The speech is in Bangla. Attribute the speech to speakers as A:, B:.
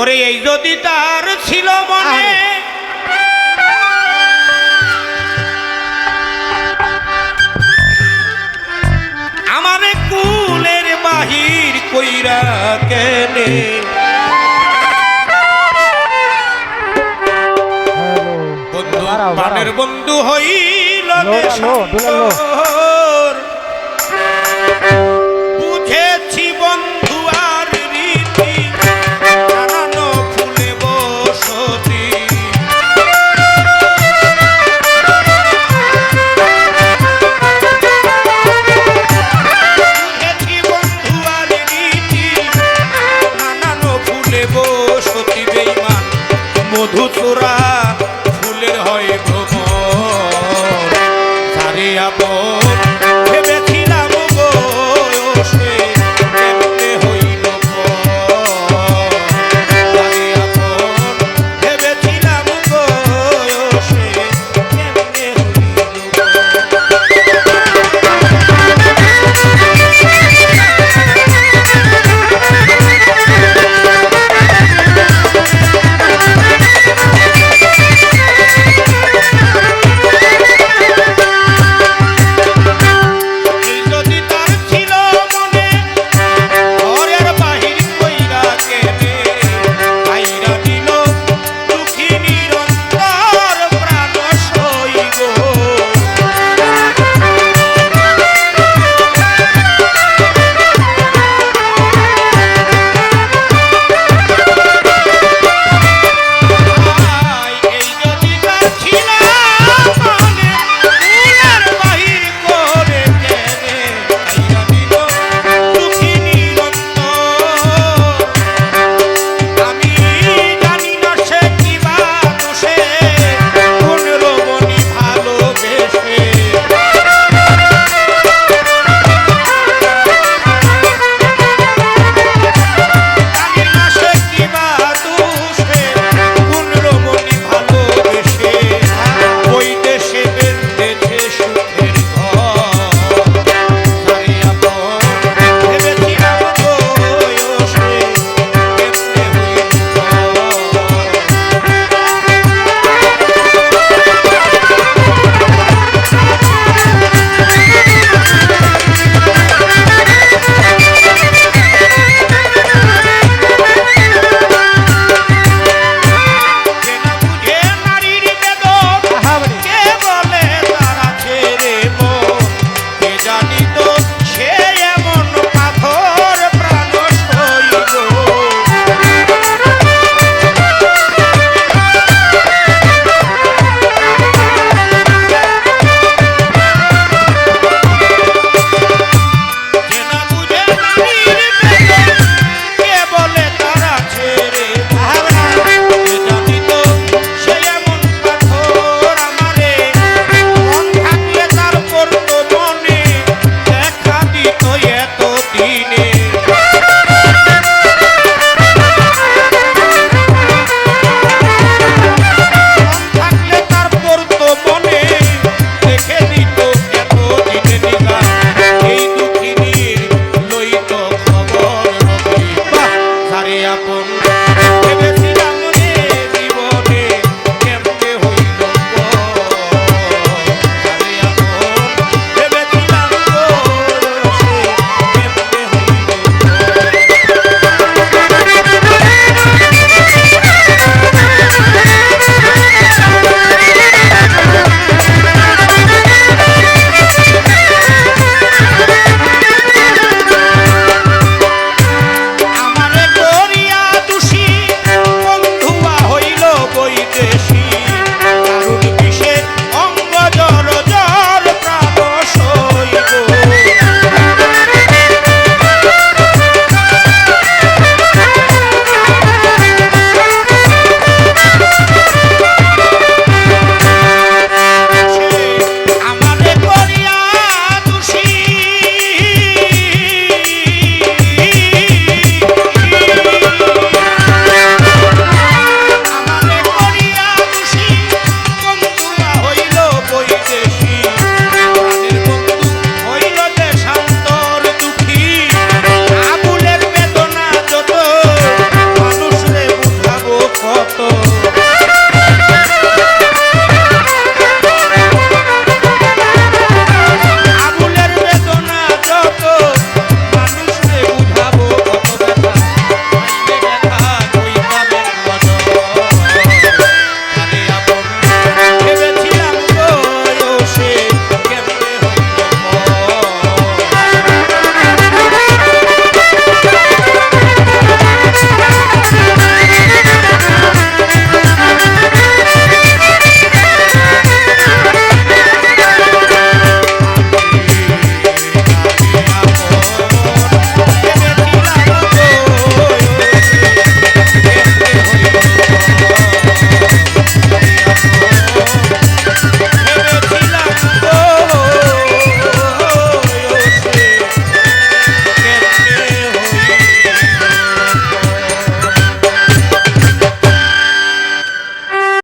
A: ওরে এই যদি তার ছিল মনে। আমারে কুলের বাহির কইরা কেনে। বন্ধু
B: দাঁড়াও,
A: প্রাণের
B: দাঁড়াও।
A: বন্ধু হইল সতী বেইমান